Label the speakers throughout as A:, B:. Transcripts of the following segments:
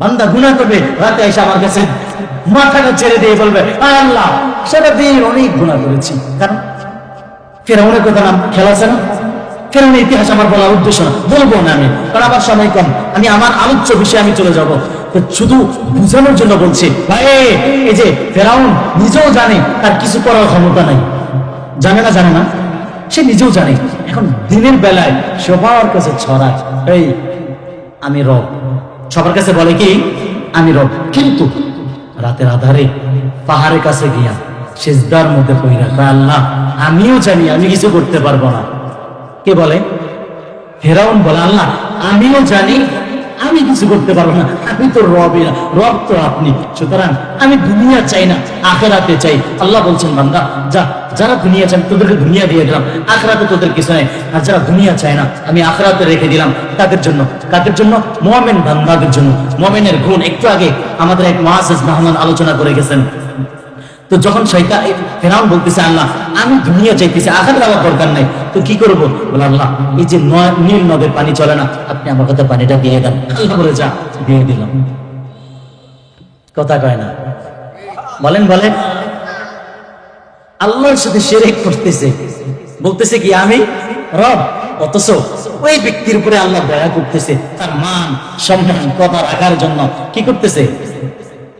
A: বান্দা গুনাহ করবে, রাতে এসে আমার কাছে মাথাটা ছেড়ে দিয়ে বলবে আল্লাহ সেটা দিন অনেক গুনাহ করেছি। কারণ ফেরাউনের কথা নাম খেলা না? ইতিহাস আমার বলার উদ্দেশ্য না, বলব না আমি, কারণ আমার সময় কম, আমি আমার আলোচ্য বিষয়ে আমি চলে যাব। তো শুধু বুঝানোর জন্য বলছি, ভাই, এই যে ফেরাউন নিজেও জানে, তার কিছু করার ক্ষমতা নাই। জানে না জানে না, সে নিজেও জানে। এখন দিনের বেলায় সবার কাছে ছড়ায়, এই, আমি রব। সবার কাছে বলে কি? আমি রব। কিন্তু রাতের আধারে পাহাড়ের কাছে গিয়া সেজদার মধ্যে পইরা কয়, আল্লাহ, আমিও জানি, আমি কিছু করতে পারব না। কে বলে? ফেরাউন বলে, আল্লাহ, আমিও জানি আমি কিছু করতে পারব না। আমি তো রবই রব তো আপনি। সুতরাং আমি দুনিয়া চাই না, আখেরাতে চাই। আল্লাহ বলছেন, বান্দা, যা, যারা দুনিয়া চান তোদেরকে দুনিয়া দিয়ে দিলাম। আখরাতে তোদের কিছু নেই। আর যারা দুনিয়া চায় না, আমি আখরাতে রেখে দিলাম। তাদের জন্য? কাদের জন্য? মোমেন বান্দাদের জন্য। মোমেনের গুণ একটু আগে আমাদের এক মহাসেস মেহমান আলোচনা করে গেছেন। তো যখন শয়তান এই ফেরাউন বলতেছে, আল্লাহ, আমি দুনিয়া চাইতেছি আঘাত দেওয়ার দরকার নাই। তো কি করব? বলে, আল্লাহ, এই যে নীল নদের পানি চলে না, আপনি আমার কাছে পানিটা দিয়ে দেন। আল্লাহ বলে, যা, দিয়ে দিলাম। কথা কয় না? বলেন বলেন। আল্লাহর সাথে সেরেক করতেছে। বলতেছে কি, আমি রব, অথচ ওই ব্যক্তির উপরে আল্লাহ দয়া করতেছে। তার মান, সম্মান, কথা রাখার জন্য কি করতেছে?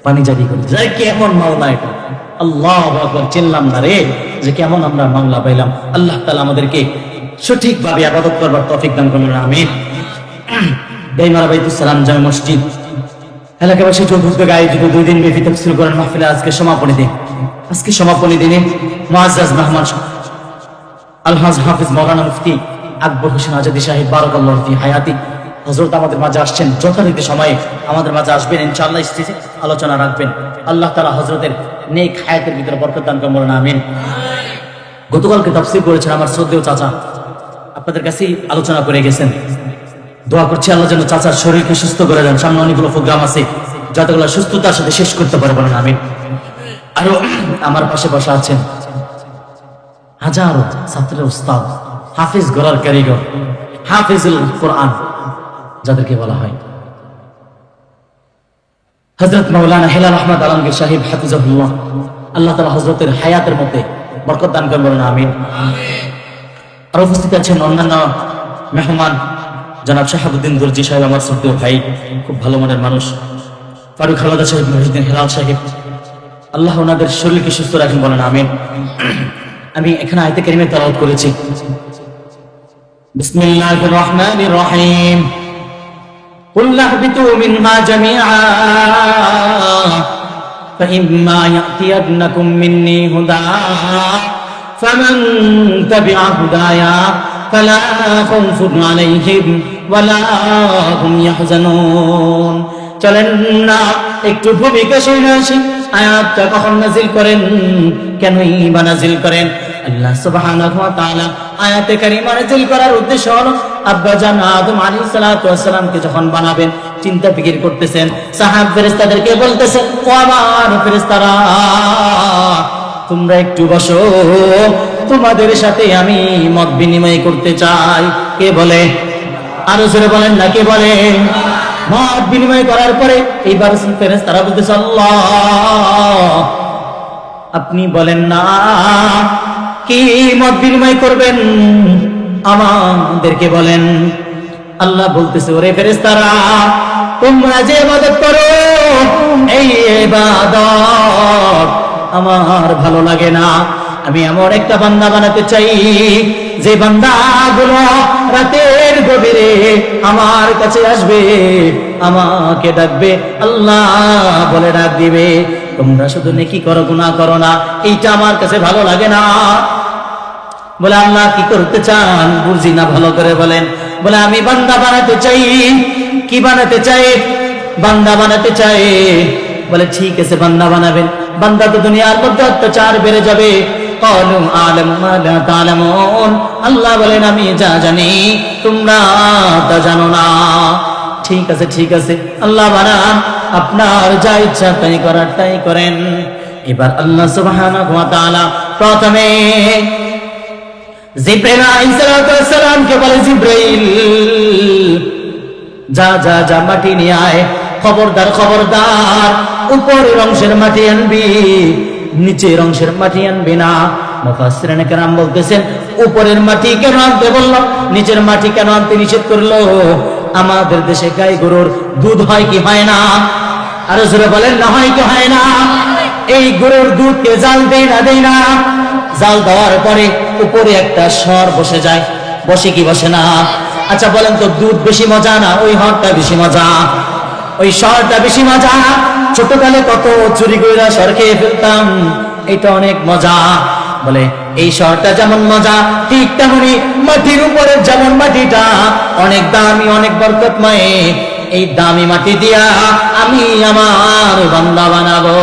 A: পানি জারি করতেছে আরে কেমন মাওলা এটা? আল্লাহ আকবার, চিনলাম না রে। যে কেমন আমরা মামলা পাইলাম। আল্লাহ তাআলা আমাদেরকে সঠিকভাবে আবাদত করবার তৌফিক দান করুন, আমিন। দেইমারা বাইতুস সালাম জামে মসজিদ। এলাকাবাসী চতুর্থ আয়োজিত দুই দিন ব্যাপী তফসিল করেন, মাহফিলে আজকে সমাপনী দিন। আজকে সমাপনী দিনে মুআজ্জাজ মেহমান আলহাজ হাফিজ মৌলানা মুফতি আকবর হোসেন আজাদি সাহেব, বারকাল্লাহ হায়াতি হজরত আমাদের মাঝে আসছেন। যথারীতি সময়ে আমাদের মাঝে আসবেন, ইনশাআল্লাহ স্টেজে আলোচনা রাখবেন। আল্লাহ তালা হজরতের নেক হায়াতের ভিতরে বরকত দান আমিন। গতকালকে তাফসীর করেছেন আমার শ্রদ্ধেয় চাচা। আপনাদের কাছেই আলোচনা করে গেছেন। দোয়া করছি আল্লাহ যেন চাচার শরীরকে সুস্থ করে দেন। সামনে অনেকগুলো প্রোগ্রাম আছে যতগুলো সুস্থতার সাথে শেষ করতে পারব না আমি আরও আমার পাশে বসা আছেন হাজারো ছাত্রের উস্তাদ, হাফিজ গড়ার কারিগর, হাফিজুল কোরআন। যাদেরকে বলা হয়। হজরত মৌলানা হেলাল আহমদ আলমগীর সাহেব হাফিজাহুল্লাহ, আল্লাহ তালা হজরতের হায়াতের মধ্যে বরকত দান করেন, বলেন আমিন। আর উপস্থিত আছেন অন্যান্য মেহমান, জনাব শাহাবুদ্দিন দর্জি সাহেব, আমার শ্রদ্ধেয় ভাই, খুব ভালো মনের মানুষ। ফারুক হালাদা সাহেব, মহিউদ্দিন হেলাল সাহেব, আল্লাহ ওনাদের শরীরকে সুস্থ রাখেন, বলেন আমিন। আমি এখানে আয়তে কেরিমে তালাওয়াত করেছি। বিসমিল্লাহির রহমানির রহিম। قل اهبطوا منها جميعا فإما يأتينكم مني هدى فمن تبع هدايا فلا خوف عليهم ولا هم يحزنون চলেন না একটু ভূমিকা শুনে আসি আয়াতটা কখন নাজিল করেন কেনই বা নাজিল করেন আল্লাহ সুবহানাহু ওয়া তাআলা আয়াতে কারিমা নাজিল করার উদ্দেশ্য হলো, আব্বা জান আদম আলাইহিস সালাতু ওয়াস সালামকে যখন বানাবেন, চিন্তা ফিকির করতেছেন, সাহাব ফেরেশতাদেরকে বলতেছেন, ও ফেরেশতারা, তোমরা একটু বসো, তোমাদের সাথে আমি মত বিনিময় করতে চাই। কে বলে? আরও জোরে বলেন না, কে বলে? মত বিনিময় করার পরে এইবার ফেরেস তারা বলতেছে, আল্লাহ, আপনি বলেন না কি মত বিনিময় করবেন? আমাদেরকে বলেন। আল্লাহ বলতেছে, ওরে ফেরেস্তারা তোমরা যে ইবাদত করো, এই আমার ভালো লাগে না। আমি এমন একটা বান্দা বানাতে চাই, যে বান্দা বান্দাগুলো রাতের গভীরে আমার কাছে আসবে, আমাকে ডাকবে, আল্লাহ বলে ডাক দিবে। তোমরা শুধু নেকি করো গুণা করো না, এইটা আমার কাছে ভালো লাগে না। বলে, আল্লাহ কি করতে চান? বুঝি না ভালো করে বলেন। বলে, আমি বান্দা বানাতে চাই। কি বানাতে চাই? বান্দা বানাতে চাই। বলে, ঠিক আছে, বান্দা বানাবেন। বান্দা তো দুনিয়ার মধ্যে অত্যাচার বেড়ে যাবে। আল্লাহ বলেন, আমি যা জানি, তোমরা তা জানো না। ঠিক আছে ঠিক আছে। আল্লাহ বানান। আপনার যা ইচ্ছা তাই করার, তাই করেন। এবার আল্লাহ সুবহানাহু ওয়া তাআলা প্রথমে আলাইহিস বলে যা যা যা মাটি আয়, খবরদার খবরদার, উপরের অংশের মাটি আনবি, নিচের অংশের মাটি আনবি না। মুফাসসিরিন বলতেছেন, উপরের মাটি কেন আনতে বলল? নিচের মাটি কেন আনতে নিষেধ করল? আমাদের দেশে গাই গরুর দুধ হয় কি হয় না? আরও জোরে বলেন, না হয় কি হয় না? এই গরুর দুধকে জাল দেয় না দেয় না? জাল দেওয়ার পরে উপরে একটা স্বর বসে যায়। বসে কি বসে না? আচ্ছা বলেন তো, দুধ বেশি মজা না ওই হরটা বেশি মজা? ওই শহরটা বেশি মজা? ছোটকালে কত চুরি করে সর খেয়ে ফেলতাম এটা অনেক মজা। বলে, এই শহরটা যেমন মজা, ঠিক তেমনি মাটির উপরে যেমন মাটিটা, অনেক দামি, অনেক বরকতময়। এই দামি মাটি দিয়া আমি আমার বান্দা বানাবো।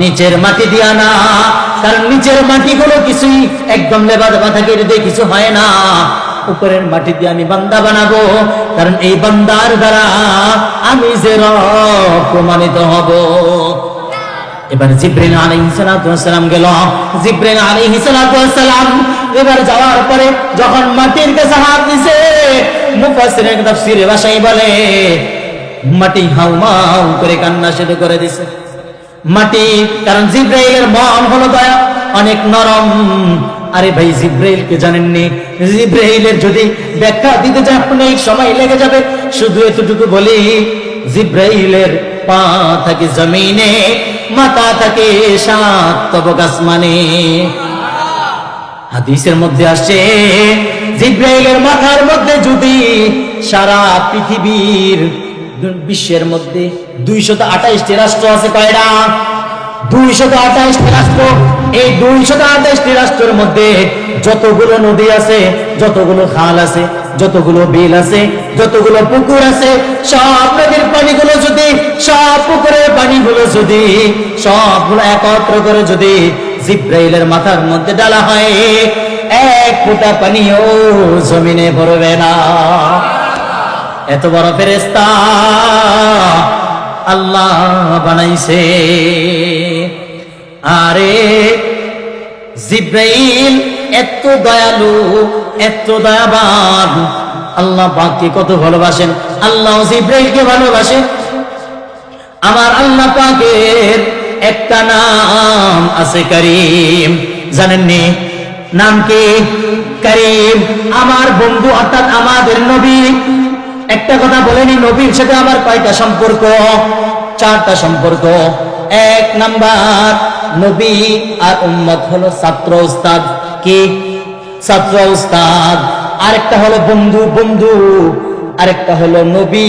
A: নিচের মাটি দিয়া না, কারণ নিচের মাটিগুলো কিছুই একদম লেবা দেবা থাকে দিয়ে কিছু হয় না। উপরের মাটি দিয়ে আমি বান্দা বানাবো, কারণ এই বান্দার দ্বারা আমি যে রব প্রমাণিত হব। এবার জিব্রিল আলাইহিস সালাম গেল। জিব্রিল আলাইহিস সালাম এবার যাওয়ার পরে যখন মাটির কাছে হাত দিছে, মুফাসসিরের তাফসীরে ভাষায় বলে, মাটি হাউমাউ করে কান্না শুরু করে দিছে। মাটি, কারণ জিব্রাইলের মন হলো দয়া, অনেক নরম। আরে ভাই জিব্রাইলকে জানেননি? জিব্রাইলের যদি ব্যাখ্যা দিতে যায় অনেক সময় লেগে যাবে। শুধু এতটুকু বলি, জিব্রাইলের পা থাকে জমিনে মাথা থাকে সাত তবক আসমানে। হাদিসের মধ্যে আসছে, জিব্রাইলের মাথার মধ্যে যদি সারা পৃথিবীর বিশ্বের মধ্যে দুইশত আঠাইশটি রাষ্ট্র আছে কয়টা? দুইশত আঠাইশটি রাষ্ট্র। এই দুইশত আঠাইশটি রাষ্ট্রের মধ্যে যতগুলো নদী আছে, যতগুলো খাল আছে যতগুলো বিল আছে, যতগুলো পুকুর আছে, সব নদীর পানিগুলো যদি, সব পুকুরের পানিগুলো যদি, সবগুলো একত্র করে যদি জিব্রাইলের মাথার মধ্যে ডালা হয়, এক ফোঁটা পানিও জমিনে পড়বে না। এত বড় ফেরেস্তা আল্লাহ বানাইছে। আরে জিব্রাইল, এত দয়ালু এত দয়াবান। আল্লাহ পাককে কত ভালোবাসেন। আল্লাহ জিব্রাইলকে ভালোবাসেন। আমার আল্লাহ পাকের একটা নাম আছে করিম। জানেননি নাম কি? করিম। আমার বন্ধু অর্থাৎ আমাদের নবী। একটা কথা বলেনি নবীর সাথে আমার কয়টা সম্পর্ক? চারটা সম্পর্ক। এক নাম্বার, নবী আর উম্মত হলো ছাত্র উস্তাদ কি? ছাত্র উস্তাদ আরেকটা হলো বন্ধু বন্ধু। আরেকটা হলো নবী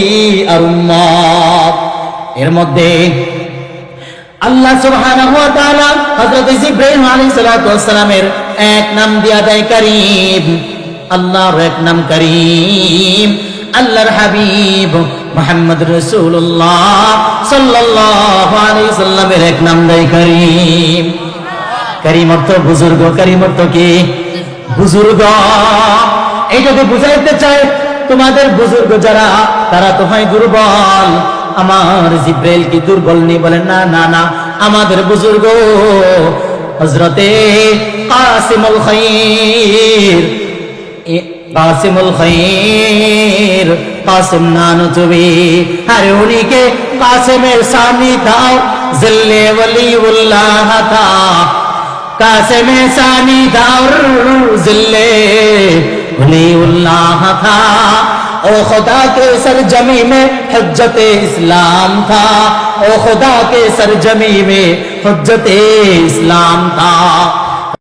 A: আর উম্মত এর মধ্যে আল্লাহ সুবহানাহু ওয়া তাআলা হযরত ইব্রাহিম আলাইহিস সালাতু ওয়াস সালামের এক নাম দিয়া দেয় করিম। আল্লাহর এক নাম করিম। আল্লাহর হাবিব মুহাম্মদ রাসূলুল্লাহ সাল্লাল্লাহু আলাইহি সাল্লামের এক নাম দেয় করিম। করিম অর্থ বুজুর্গ, করিম অর্থ কি? বুজুর্গ। বুঝাইতে চাই তোমাদের বুজুর্গ যারা, তারা তো দুর্বল। আমার জিব্রাইল কি দুর্বল নেই বলেন না না না, আমাদের বুজুর্গ। হজরতে কাসিমুল খাইর এ- কাসিমুল খাইর কাসিম নানু চুবি আরে উনিকে কাসিমের সানি দাও, জিল্লে ওলিউল্লাহ قاسم ثانی دور ذلے ولی اللہ تھا۔ او خدا کے سرجمی میں حجت اسلام تھا۔ او خدا کے سرجمی میں حجت اسلام تھا۔